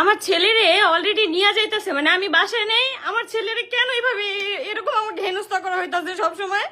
আমার ছেলেরে অলরেডি নিয়ে যাইতেছে মানে আমি বাসায় নেই, আমার ছেলেরে কেন এইভাবে এরকম আমাকে ঘেনস্থা করা হইতেছে সবসময়?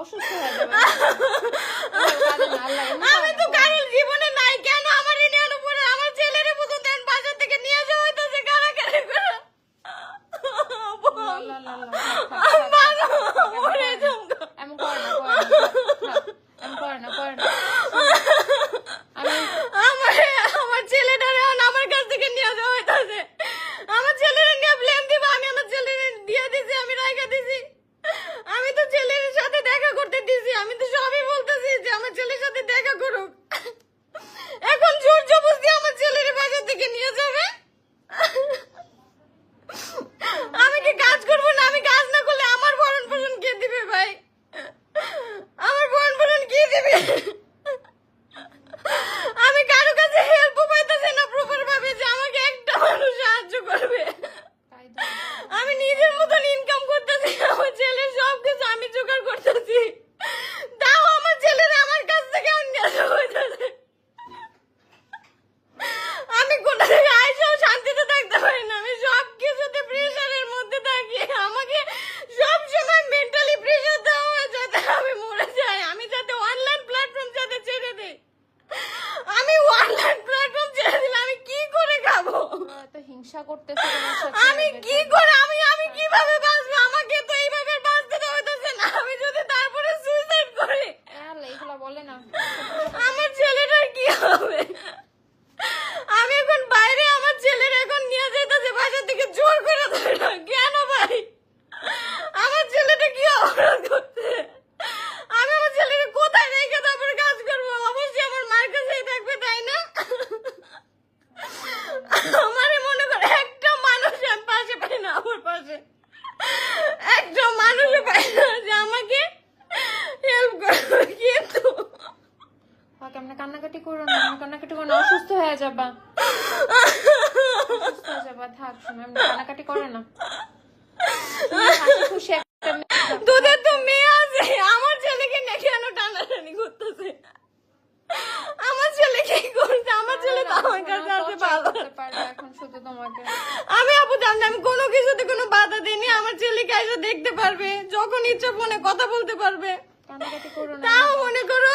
不是出来的吗题我有办法来吗 কান্নাকাটি করো না কান্নাকাটি করো না অসুস্থ হয়ে যাবা। কান্নাকাটি করো তোদের তো মেয়ে আছে আমার ছেলেকে না কেন টানাটানি করতেছে। আমার ছেলেকে করছে? আমার ছেলে আমি আপু জানি আমি কোনো কিছুতে কোনো বাধা দিইনি আমার ছেলেকে এসে দেখতে পারবে যখন ইচ্ছা ফোনে কথা বলতে পারবে। তাও মনে করো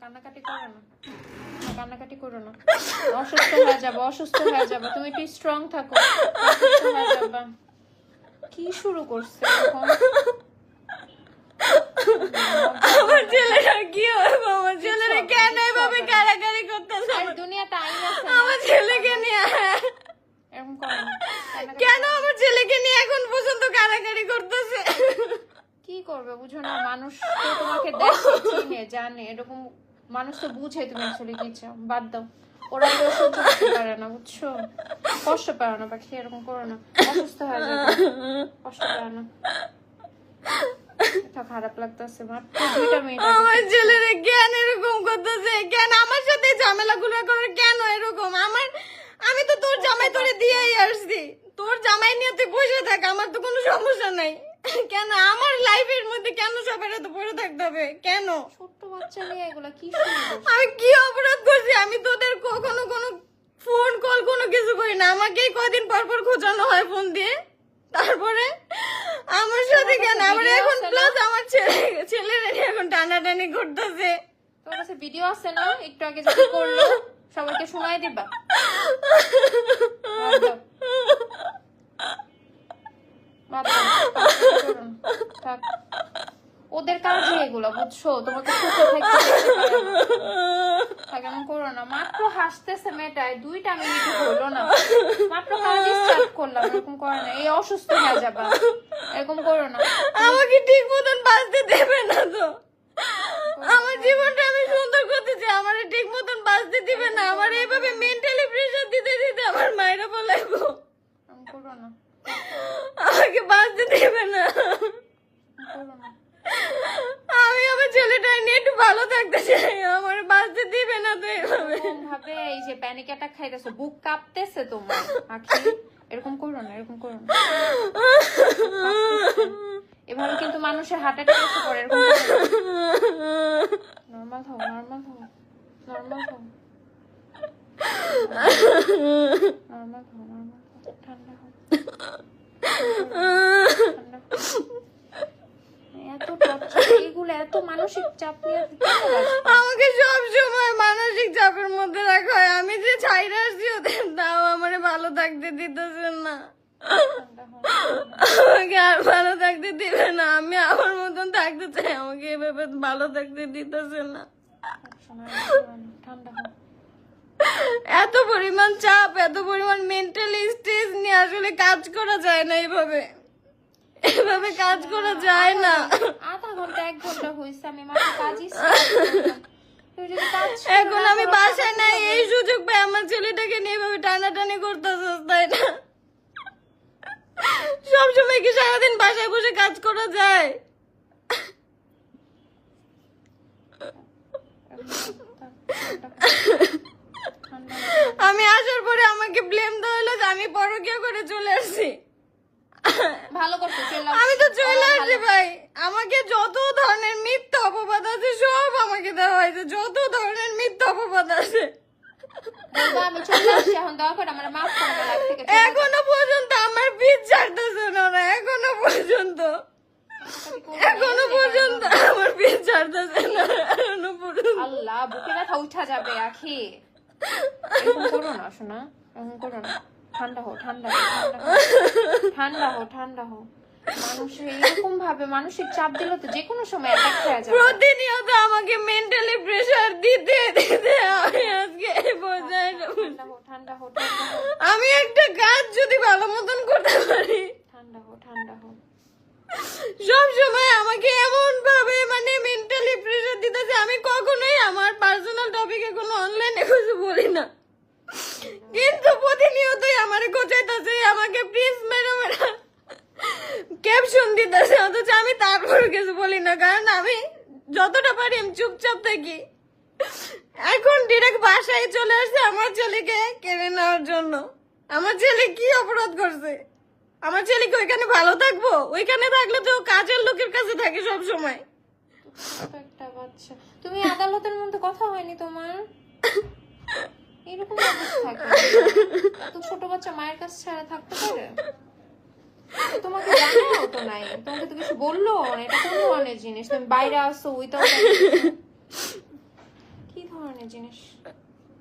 কান্নাকাটি করো না। কান্নাকাটি করো না। অসুস্থ হয়ে যাব অসুস্থ হয়ে যাব। তুমি একটু স্ট্রং থাকো। অসুস্থ হয়ে যাবা। কি শুরু করছে এখন? আমার ছেলেরা কি হবে? আমার ছেলেরা কেন এভাবে কারাকারি করতেছে? আর দুনিয়াতে আইন আছে আমার ছেলেকে নিয়ে এরকম করো কেন আমার ছেলেকে নিয়ে এখন পর্যন্ত কারাকারি করতেছে? কি করবে বুঝো না? মানুষ তো তোমাকে দেখে চিনে জানে। এরকম মানুষ তো বুঝে তুমি আসলে কি চাও। বাদ দাও। ওরা তো সহ্য করতে পারে না বুঝছ? কষ্ট পায় না পাখি এরকম করো না। অসুস্থ হয়ে যাবে কষ্ট পায় না। এটা খারাপ লাগতেছে দুইটা আমার ছেলেরা কেন এরকম করতেছে। কেন? আমার সাথে ঝামেলা গুলো করে কেন এরকম? আমার আমি তো তোর জামাই তোরে দিয়েই আসছি। তোর জামাই নিয়ে তুই বসে থাক আমার তো কোনো সমস্যা নাই। কেন? আমার লাইফের মধ্যে কেন সবার এত পড়ে থাকতে হবে? কেন? ছোট্ট বাচ্চা নিয়ে এগুলা কি আমি কি অপরাধ করছি? আমি তোদের কখনো কোনো ফোন কল কোনো কিছু করি না। আমাকেই কদিন পর পর খোঁজানো হয় ফোন দিয়ে। তারপরে আমার সাথে কেন? আবার এখন? প্লাস আমার ছেলে ছেলেরা এখন টানাটানি করতেছে। তোর কাছে ভিডিও আছে না? একটু আগে যে কি করল সবাইকে শোনাই দিবা বাদ দাও। বাদ দাও, কান্নাকাটি করো না। থাক। ওদের কাজই এগুলো বুঝছ? তোমাকে সুখে থাকতে করো না? মাত্র হাসতেছে মেয়েটায় দুইটা মিনিট হলো না। মাত্র কাজই স্টার্ট করলাম এরকম করো না। এই অসুস্থ হয়ে যাবা। এরকম করো না। আমাকে ঠিক মতন বাঁচতে দেবে না তো। আমার জীবনটা আমি সুন্দর করতে চাই আমার ঠিক মতন বাঁচতে দিবে না। আমার এইভাবে মেন্টালি প্রেশার দিতে দিতে আমার মায়েরা বলাইবো করো না। আমাকে বাঁচতে দেবে না। করো ছেলেটা নিয়ে ভালো থাকতে চাই। আমার বাঁচতে দিবে না তো এভাবে। ভাবে এই যে প্যানিক অ্যাটাক খাইতেছো, বুক কাঁপতেছে তোমার। আখি, এরকম করো না, এরকম করো না। এভাবে কিন্তু মানুষের হার্ট অ্যাটাক এসে পড়ে, এরকম নর্মাল থাও নর্মাল থাও নর্মাল থাও নর্মাল থাও নর্মাল থাও ঠান্ডা হও। ঠান্ডা এগুলো এত মানসিক চাপ আমাকে সব সময় মানসিক চাপের মধ্যে রাখা হয়। আমি যে ছাইরা আসছি, ওদের তাও আমার ভালো থাকতে দিতেছেন না। আমাকে আর ভালো থাকতে দিবে না। আমি আমার মতন থাকতে চাই, আমাকে এভাবে ভালো থাকতে দিতেছে না। এত পরিমাণ চাপ, এত পরিমাণ মেন্টালি স্ট্রেস নিয়ে আসলে কাজ করা যায় না এভাবে এভাবে কাজ করা যায় না। আধা ঘণ্টা এক ঘণ্টা হয়েছে আমি মাত্র কাজই এখন আমি বাসায় নাই এই সুযোগ পাই আমার ছেলেটাকে নিয়ে এভাবে টানাটানি করতেছে তাই না? সবসময় কি সারাদিন বাসায় বসে কাজ করা যায়? আমি আসার পরে আমাকে ব্লেম দেওয়া হলো যে আমি পরকিয়া করে চলে আসছি। ভালো আমি তো চলে আসছি ভাই। আমাকে যত ধরনের মিথ্যা অপবাদ আছে সব আমাকে দেওয়া হয়েছে। যত ধরনের মিথ্যা অপবাদ আছে। এখন পর্যন্ত আমার পিঠ ছাড়তেছে না এখনও পর্যন্ত। এখনও পর্যন্ত আমার পিঠ ছাড়তেছে না এখনও পর্যন্ত। আল্লাহ বুকে ব্যথা উঠা যাবে আখি। করো না শোনা এরকম করো না। ঠান্ডা হো ঠান্ডা হো ঠান্ডা হো ঠান্ডা হো এরকম ভাবে চাপ দিলে তো যে কোনো সময় অ্যাটাক হয়ে যাবে। প্রতিনিয়ত আমাকে মেন্টালি প্রেসার দিতে দিতে আমি আজকে পর্যায়ে ঠান্ডা ঠান্ডা হো ঠান্ডা হো আমি একটা কাজ যদি ভালো মতন করতে পারি। ঠান্ডা হো ঠান্ডা হো সব সময় আমাকে এমন ভাবে মানে মেন্টালি প্রেসার দিতেছে আমি কখনোই আমার পার্সোনাল টপিকে কোনো অনলাইনে কিছু বলি না। কিন্তু প্রতিনিয়তই আমার গোচাইতেছে আমাকে প্লিজ ম্যাডাম ক্যাপশন দিতেছে অথচ আমি তারপরে কিছু বলি না কারণ আমি যতটা পারি আমি চুপচাপ থাকি। এখন ডিরেক্ট বাসায় চলে আসছে আমার ছেলেকে কেড়ে নেওয়ার জন্য। আমার ছেলে কি অপরাধ করছে? আমার ছেলে কি ওইখানে ভালো থাকব? ওইখানে থাকলে তো কাজের লোকের কাছে থাকে সব সময় একটা বাচ্চা। তুমি আদালতের মধ্যে কথা হয়নি তোমার? এরকম অবস্থা? এত ছোট বাচ্চা মায়ের কাছে ছাড়া থাকতে পারে? তোমাকে জানাও তো নাই। তোমাকে তো কিছু বলল এটা কোন ধরনের জিনিস। তুমি বাইরে ওই তো ধরনের জিনিস?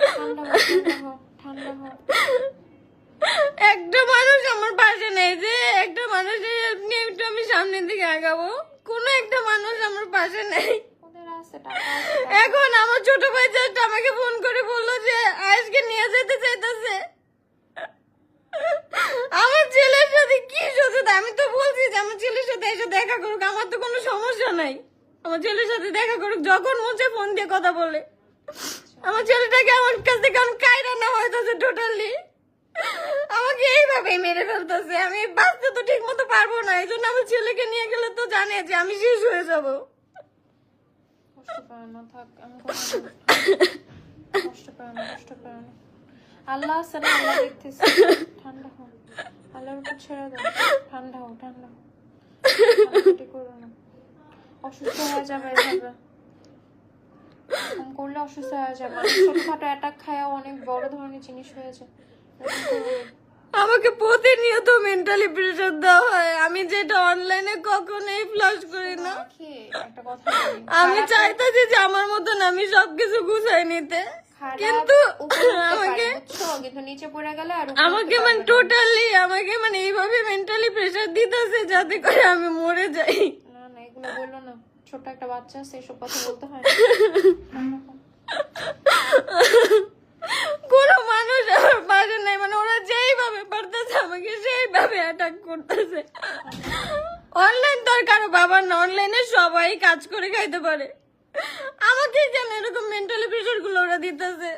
ঠান্ডা হও ঠান্ডা হও একটা মানুষ আমার পাশে নেই যে, একটা মানুষের help নিয়ে একটু আমি সামনের দিকে আগাবো। কোনো একটা মানুষ আমার পাশে নেই। এখন আমার ছোট ভাই জাস্ট আমাকে ফোন করে বলল যে আজকে নিয়ে যেতে চাইতেছে। আমার ছেলের সাথে কি শত্রুতা আমি তো বলছি যে, আমার ছেলের সাথে এসে দেখা করুক, আমার তো কোনো সমস্যা নাই। আমার ছেলের সাথে দেখা করুক, যখন মুছে ফোন দিয়ে কথা বলে। আমার ছেলেটাকে আমার কাছ থেকে এখন কায়রা না হইতেছে টোটালি আমাকে এইভাবে মেরে ফেলতেছে। আমি বাঁচতে তো ঠিক মতো পারব না। এই জন্য আমার ছেলেকে নিয়ে গেলে তো জানে যে, আমি শেষ হয়ে যাব। কষ্ট পায় না, থাক, আমি কষ্ট পায় না, কষ্ট পায় না আল্লাহ আছে না, আল্লাহ দেখতেছে। ঠান্ডা হও আল্লাহর উপর ছেড়ে দাও। ঠান্ডা হও ঠান্ডা হও করো না অসুস্থ হয়ে যাবে এভাবে। এরকম করলে অসুস্থ হয়ে যাবে। ছোটখাটো অ্যাটাক খায়ও অনেক বড় ধরনের জিনিস হয়েছে। আমাকে প্রতিনিয়ত মেন্টালি প্রেশার দেওয়া হয়। আমি যেটা অনলাইনে কখনোই ফ্লাশ করি না। আমি চাইতেছি যে আমার মতন আমি সবকিছু গুছাই নিতে। কিন্তু আমাকে নিচে পড়ে গেলে আর আমাকে মানে টোটালি আমাকে মানে এইভাবে মেন্টালি প্রেশার দিতেছে যাতে করে আমি মরে যাই। না না এগুলো বলল না। ছোট একটা বাচ্চা আছে এসব কথা বলতে হয়। কোনো মানুষ পাশে নেই মানে ওরা যেইভাবে পারতেছে আমাকে সেইভাবে অ্যাটাক করতেছে। অনলাইন তো আর কারও বাবার না অনলাইনে সবাই কাজ করে খাইতে পারে। আমাকে কেন এরকম মেন্টালি প্রেশারগুলো ওরা দিতেছে?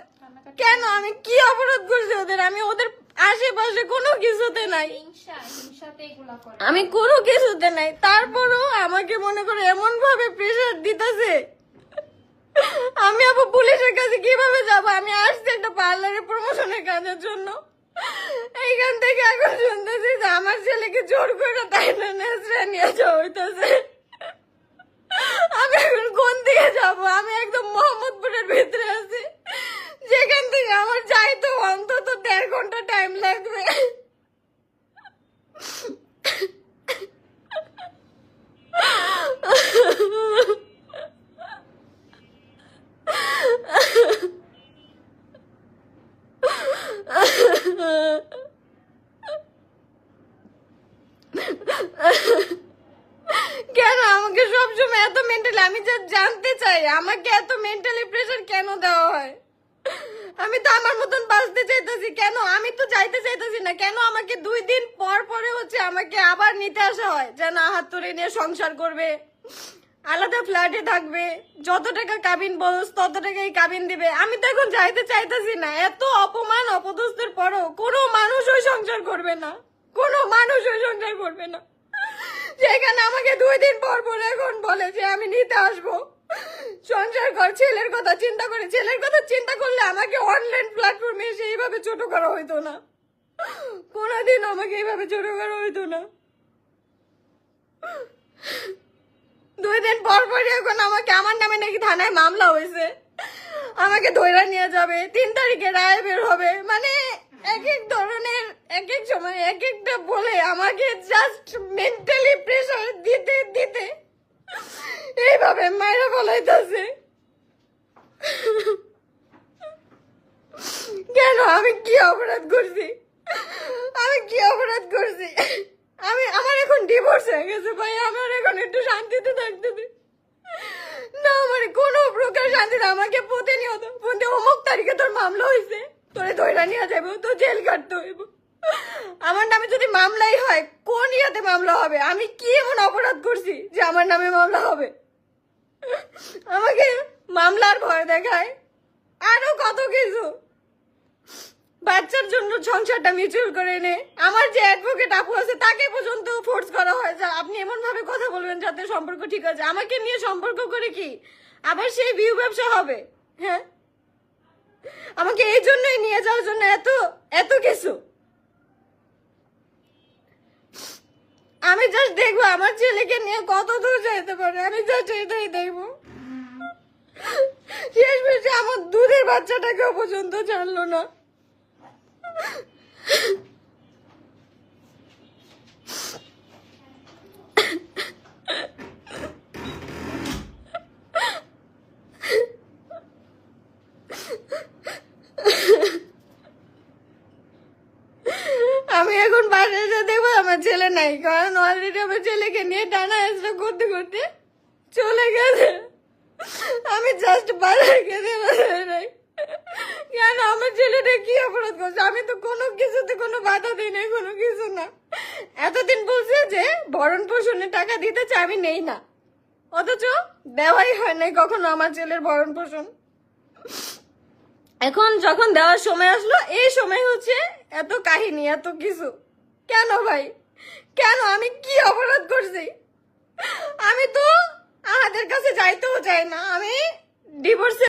কেন আমি কি অপরাধ করছি ওদের? আমি ওদের আশেপাশে কোনো কিছুতে নাই। আমি কোনো কিছুতে নাই। তারপরও আমাকে মনে করে এমন ভাবে প্রেশার দিতেছে আমি আবার পুলিশের কাছে কীভাবে যাব? আমি আসছি একটা পার্লারের প্রমোশনের কাজের জন্য। এইখান থেকে এখন শুনতেছি যে আমার ছেলেকে জোর করে তাই না নিয়ে যাওয়া হইতেছে। আমি এখন কোন দিকে যাব? আমি একদম মোহাম্মদপুরের ভিতরে আছি। যেখান থেকে আমার যাইতে অন্তত দেড় ঘণ্টা টাইম লাগবে কেন আমাকে সবসময় এত মেন্টালি আমি যা জানতে চাই আমাকে এত মেন্টালি প্রেশার কেন দেওয়া হয় আমি তো আমার মতন বাঁচতে চাইতেছি। কেন? আমি তো যাইতে চাইতেছি না। কেন আমাকে দুই দিন পর পরে হচ্ছে আমাকে আবার নিতে আসা হয়? যেন হাত ধরে নিয়ে সংসার করবে। আলাদা ফ্ল্যাটে থাকবে। যত টাকা কাবিন বলস, তত টাকাই কাবিন দিবে। আমি তো এখন যাইতে চাইতেছি না। এত অপমান, অপদস্থের পরও কোনো মানুষ ওই সংসার করবে না। কোনো মানুষ ওই সংসার করবে না। সেখানে আমাকে দুই দিন পর পর এখন বলে যে আমি নিতে আসব। সংসার কর, ছেলের কথা চিন্তা করে, ছেলের কথা চিন্তা করলে আমাকে অনলাইন প্ল্যাটফর্মে এসে এইভাবে ছোট করা হইতো না। কোনোদিন আমাকে এইভাবে ছোট করা হইতো না। দুই দিন পর পরই এখন আমাকে আমার নামে নাকি থানায় মামলা হয়েছে। আমাকে ধৈরা নিয়ে যাবে, তিন তারিখে রায় বের হবে। মানে এক এক ধরনের, এক এক সময়, এক একটা বলে আমাকে জাস্ট মেন্টালি প্রেশার দিতে দিতে এইভাবে মায়েরা বলাইতেছে কেন? আমি কি অপরাধ করছি? আমি কি অপরাধ করছি? আমি, আমার এখন ডিভোর্স হয়ে গেছে ভাই, আমার এখন একটু শান্তিতে থাকতে দে। না, আমার কোনো প্রকার শান্তি না, আমাকে প্রতিনিয়ত ফোন দিয়ে অমুক তারিখে তোর মামলা হয়েছে তোরে ধৈরা নিয়ে যাবে তো জেল কাটতে হইব। আমার নামে যদি মামলাই হয়, কোন ইয়াতে মামলা হবে? আমি কি এমন অপরাধ করছি যে আমার নামে মামলা হবে? আমাকে মামলার ভয় দেখায় আরও কত কিছু। বাচ্চার জন্য সংসারটা মিউচুয়াল করে নে। আমার যে অ্যাডভোকেট আপু আছে, তাকে পর্যন্ত ফোর্স করা হয়। যে, আপনি এমন ভাবে কথা বলবেন যাতে সম্পর্ক ঠিক আছে। আমাকে নিয়ে সম্পর্ক করে কি? আবার সেই ভিউ ব্যবসা হবে? হ্যাঁ? আমাকে এই জন্যই নিয়ে যাওয়ার জন্য এত এত কিছু। আমি জাস্ট দেখব, আমার ছেলেকে নিয়ে কত দূর যেতে পারে। আমি জাস্ট এটাই দেখব। শেষ বেশি আমার দুধের বাচ্চাটাকেও পর্যন্ত জানলো না আমি এখন বাসায় এসে দেখব আমার ছেলে নাই, কারণ অলরেডি আমার ছেলেকে নিয়ে টানা হেসরা করতে করতে চলে গেছে। আমি জাস্ট বাসায় গেছে নাই। কেন? আমার ছেলেটা কি অপরাধ করছে? আমি তো কোনো কিছুতে কোনো বাধা দিই নাই, কোনো কিছু না। এতদিন বলছে যে, ভরণ পোষণে টাকা দিতে চাই আমি নেই না। অথচ দেওয়াই হয় নাই কখনো আমার ছেলের ভরণ পোষণ। এখন যখন দেওয়ার সময় আসলো, এই সময় হচ্ছে এত কাহিনী, এত কিছু। কেন ভাই? কেন? আমি কি অপরাধ করছি? আমি তো আমাদের কাছে যাইতেও চাই না। আমি ডিভোর্সে